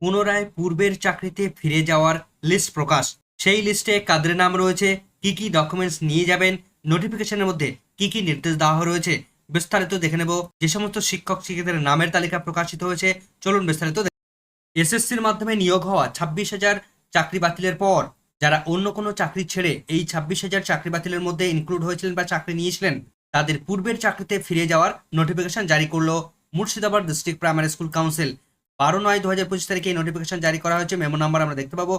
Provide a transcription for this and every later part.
পুনরায় পূর্বের চাকরিতে ফিরে যাওয়ার লিস্ট প্রকাশ। সেই লিস্টে কাদের নাম রয়েছে, কি কি ডকুমেন্টস নিয়ে যাবেন নোটিফিকেশনের মধ্যে কি কি নির্দেশ দেওয়া রয়েছে, বিস্তারিত দেখে নেব। যে সমস্ত শিক্ষক শিক্ষিকাদের নামের তালিকা প্রকাশিত হয়েছে, চলুন বিস্তারিত এসএসসির মাধ্যমে নিয়োগ হওয়া ছাব্বিশ হাজার চাকরি বাতিলের পর, যারা অন্য কোনো চাকরি ছেড়ে এই ছাব্বিশ হাজার চাকরি বাতিলের মধ্যে ইনক্লুড হয়েছিলেন বা চাকরি নিয়েছিলেন, তাদের পূর্বের চাকরিতে ফিরে যাওয়ার নোটিফিকেশন জারি করল Murshidabad district primary school council বারো নয় দু হাজার পঁচিশ তারিখে এই নোটিফিকেশন জারি করা হয়েছে। মেমো নাম্বার আমরা দেখতে পাবো।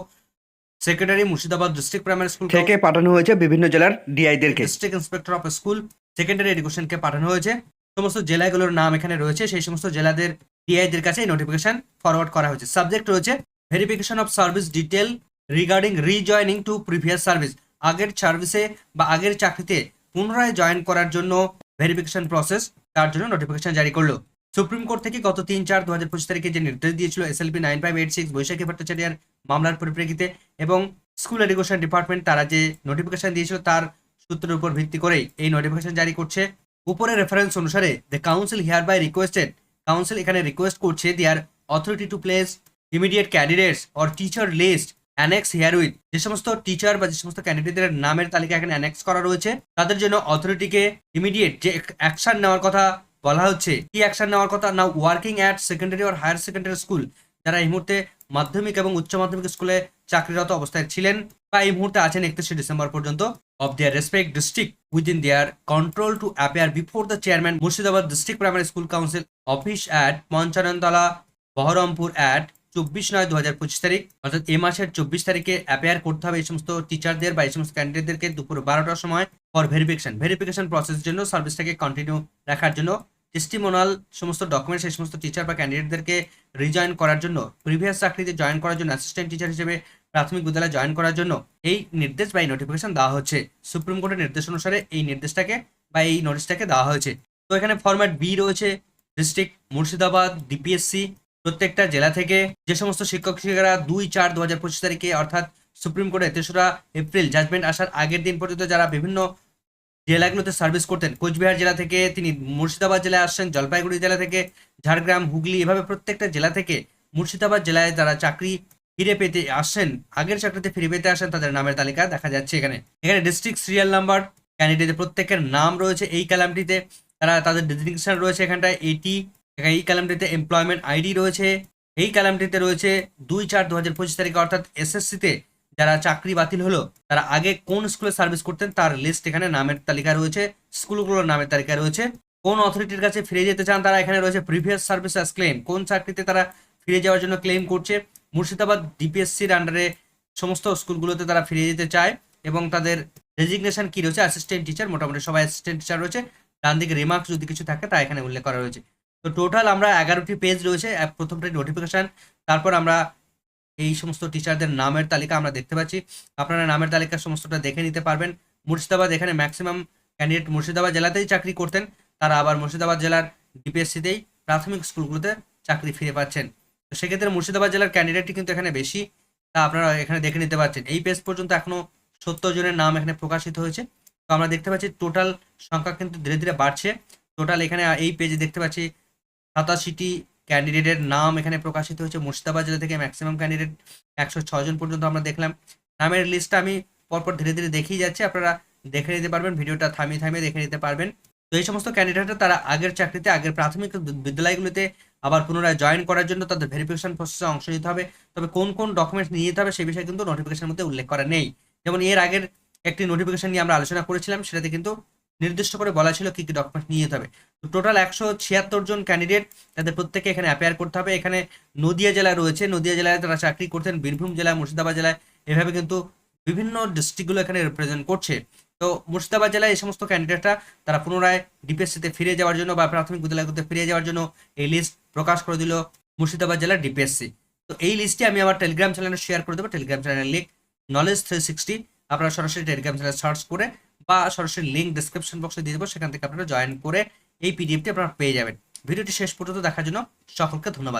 Secretary Murshidabad district primary school থেকে পাঠানো হয়েছে? বিভিন্ন জেলার DI ডিআইদেরকে district inspector of school secondary এডুকেশনকে পাঠানো হয়েছে। সমস্ত জেলাগুলোর নাম এখানে রয়েছে। সেই সমস্ত জেলাদের ডিআইদের কাছে এই নোটিফিকেশন ফরওয়ার্ড করা হয়েছে। সাবজেক্ট রয়েছে verification of service detail regarding rejoining to previous service আগের সার্ভিসে বা আগের চাকরিতে পুনরায় জয়েন করার জন্য ভেরিফিকেশন প্রসেস তার জন্য নোটিফিকেশন জারি করল। সুপ্রিম কোর্ট থেকে গত তিন চার দু হাজার পঁচিশ তারিখে যে নির্দেশ দিয়েছিল SLP nine five eight six Baishakhi ভট্টাচার্যের মামলার পরিপ্রেক্ষিতে এবং স্কুল এডুকেশন ডিপার্টমেন্ট তারা যে নোটিফিকেশন দিয়েছিল তার সূত্রের উপর ভিত্তি করেই এই নোটিফিকেশন জারি করছে। উপরে রেফারেন্স অনুসারে the council hereby requested council এখানে রিকোয়েস্ট করছে their authority to place immediate candidates or teacher list annex herewith যে সমস্ত টিচার বা যে সমস্ত ক্যান্ডিডেটদের নামের তালিকা এখানে অ্যানেক্স করা রয়েছে, তাদের জন্য অথরিটিকে ইমিডিয়েট যে অ্যাকশন নেওয়ার কথা বলা হচ্ছে, কি অ্যাকশন নেওয়ার কথা? না working at secondary or higher secondary school যারা এই মুহূর্তে মাধ্যমিক এবং উচ্চ মাধ্যমিক স্কুলে চাকরিরত অবস্থায় ছিলেন বা এই মুহূর্তে আছেন একত্রিশে ডিসেম্বর পর্যন্ত of their respect district within their control to appear before the chairman Murshidabad district primary school council office at Panchanantala Baharampur at চব্বিশ নয় দু হাজার পঁচিশ তারিখ, অর্থাৎ এ মাসের চব্বিশ তারিখে অ্যাপেয়ার করতে হবে এই সমস্ত টিচারদের বা এই সমস্ত ক্যান্ডিডেটদেরকে দুপুর বারোটার সময় ফর ভেরিফিকেশন ভেরিফিকেশন প্রসেসের জন্য সার্ভিসটাকে কন্টিনিউ রাখার জন্য টেস্টিমোনাল সমস্ত ডকুমেন্টস এই সমস্ত টিচার বা ক্যান্ডিডেটদেরকে রিজয়েন করার জন্য প্রিভিয়াস চাকরিতে জয়েন করার জন্য অ্যাসিস্ট্যান্ট টিচার হিসেবে প্রাথমিক বিদ্যালয়ে জয়েন করার জন্য এই নির্দেশ বা এই নোটিফিকেশন দেওয়া হচ্ছে। সুপ্রিম কোর্টের নির্দেশ অনুসারে এই নির্দেশটাকে বা এই নোটিশটাকে দেওয়া হয়েছে। তো এখানে ফরম্যাট বি রয়েছে ডিস্ট্রিক্ট মুর্শিদাবাদ ডিপিএসসি প্রত্যেকটা জেলা থেকে যে সমস্ত শিক্ষক শিক্ষিকারা দুই চার দু হাজার পঁচিশ তারিখে, অর্থাৎ সুপ্রিম কোর্টে তেসরা এপ্রিল জাজমেন্ট আসার আগের দিন পর্যন্ত যারা বিভিন্ন জেলাগুলোতে সার্ভিস করতেন। কোচবিহার জেলা থেকে তিনি মুর্শিদাবাদ জেলায় আসছেন, জলপাইগুড়ি জেলা থেকে ঝাড়গ্রাম, হুগলি, এভাবে প্রত্যেকটা জেলা থেকে মুর্শিদাবাদ জেলায় তারা চাকরি ফিরে পেতে আসেন। আগের চাকরিতে ফিরে পেতে আসেন তাদের নামের তালিকা দেখা যাচ্ছে এখানে। এখানে ডিস্ট্রিক্ট সিরিয়াল নাম্বার ক্যান্ডিডেটের প্রত্যেকের নাম রয়েছে এই কালামটিতে। তারা তাদের ডেজিগনেশন রয়েছে এখানটায় এইটি এই কালামটিতে এমপ্লয়মেন্ট আইডি রয়েছে। এই কালামটিতে রয়েছে দুই চার দু হাজার পঁচিশ তারিখে অর্থাৎ এসএসসিতে যারা চাকরি বাতিল হলো, তারা আগে কোন স্কুলে সার্ভিস করতেন তার লিস্ট এখানে নামের তালিকা রয়েছে, স্কুলগুলোর নামের তালিকা রয়েছে। কোন অথরিটির কাছে ফিরে যেতে চান তারা এখানে রয়েছে প্রিভিয়াস সার্ভিস অ্যাজ ক্লেম কোন চাকরিতে তারা ফিরে যাওয়ার জন্য ক্লেম করছে? মুর্শিদাবাদ ডিপিএসসির আন্ডারে সমস্ত স্কুলগুলোতে তারা ফিরে যেতে চায় এবং তাদের রেজিগনেশন কী রয়েছে? অ্যাসিস্ট্যান্ট টিচার মোটামুটি সবাই অ্যাসিস্ট্যান্ট টিচার রয়েছে। ডান দিকে রিমার্কস যদি কিছু থাকে, তা এখানে উল্লেখ করা রয়েছে। তো টোটাল আমরা এগারোটি পেজ রয়েছে প্রথমটা নোটিফিকেশন তারপর আমরা এই সমস্ত টিচারদের নামের তালিকা আমরা দেখতে পাচ্ছি। আপনারা নামের তালিকা সমস্তটা দেখে নিতে পারবেন। মুর্শিদাবাদ এখানে ম্যাক্সিমাম ক্যান্ডিডেট মুর্শিদাবাদ জেলাতেই চাকরি করতেন। তারা আবার মুর্শিদাবাদ জেলার ডিপিএসসিতেই প্রাথমিক স্কুলগুলোতে চাকরি ফিরে পাচ্ছেন। তো সেক্ষেত্রে মুর্শিদাবাদ জেলার ক্যান্ডিডেটটি কিন্তু এখানে বেশি। তা আপনারা এখানে দেখে নিতে পারছেন। এই পেজ পর্যন্ত এখনও সত্তর জনের নাম এখানে প্রকাশিত হয়েছে। তো আমরা দেখতে পাচ্ছি টোটাল সংখ্যা কিন্তু ধীরে ধীরে বাড়ছে। টোটাল এখানে এই পেজে দেখতে পাচ্ছি সাতাশিটি ক্যান্ডিডেটের নাম এখানে প্রকাশিত হয়েছে। মুর্শিদাবাদ জেলা থেকে ম্যাক্সিমাম ক্যান্ডিডেট একশো ছয় জন পর্যন্ত আমরা দেখলাম। নামের লিস্টটা আমি পরপর ধীরে ধীরে দেখিয়ে যাচ্ছি। আপনারা দেখে নিতে পারবেন, ভিডিওটা থামিয়ে থামিয়ে দেখে নিতে পারবেন। তো এই সমস্ত ক্যান্ডিডেটরা তারা আগের চাকরিতে, আগের প্রাথমিক বিদ্যালয়গুলিতে আবার পুনরায় জয়েন করার জন্য তাদের ভেরিফিকেশন প্রসেসে অংশ নিতে হবে। তবে কোন কোন ডকুমেন্টস নিয়ে যেতে হবে সেই বিষয়ে কিন্তু নোটিফিকেশনের মধ্যে উল্লেখ করা নেই। যেমন এর আগের একটি নোটিফিকেশন নিয়ে আমরা আলোচনা করেছিলাম, সেটাতে কিন্তু নির্দিষ্ট করে বলা ছিল কি কি ডকুমেন্ট নিয়ে যেতে হবে। তো টোটাল একশো ছিয়াত্তর জন ক্যান্ডিডেট তাদের প্রত্যেকে এখানে অ্যাপেয়ার করতে হবে। এখানে নদিয়া জেলা রয়েছে। নদিয়া জেলায় তারা চাকরি করতেন বীরভূম জেলায় মুর্শিদাবাদ জেলায়। এভাবে কিন্তু বিভিন্ন ডিস্ট্রিক্টগুলো এখানে রিপ্রেজেন্ট করছে। তো মুর্শিদাবাদ জেলায় এই সমস্ত ক্যান্ডিডেটরা তারা পুনরায় ডিপিএসসিতে ফিরে যাওয়ার জন্য বা প্রাথমিক বিদ্যালয়গুলোতে ফিরে যাওয়ার জন্য এই লিস্ট প্রকাশ করে দিল মুর্শিদাবাদ জেলার ডিপিএসসি তো এই লিস্টটি আমি আমার টেলিগ্রাম চ্যানেলে শেয়ার করে দেবো। টেলিগ্রাম চ্যানেলের লিঙ্ক নলেজ থ্রি সিক্সটি আপনারা সরাসরি টেলিগ্রাম চ্যানেল সার্চ করে বা সরাসরি লিঙ্ক ডিসক্রিপশন বক্সে দিয়ে দেবো, সেখান থেকে আপনারা জয়েন করে এই পিডিএফটি আপনারা পেয়ে যাবেন। ভিডিওটি শেষ পর্যন্ত দেখার জন্য সকলকে ধন্যবাদ।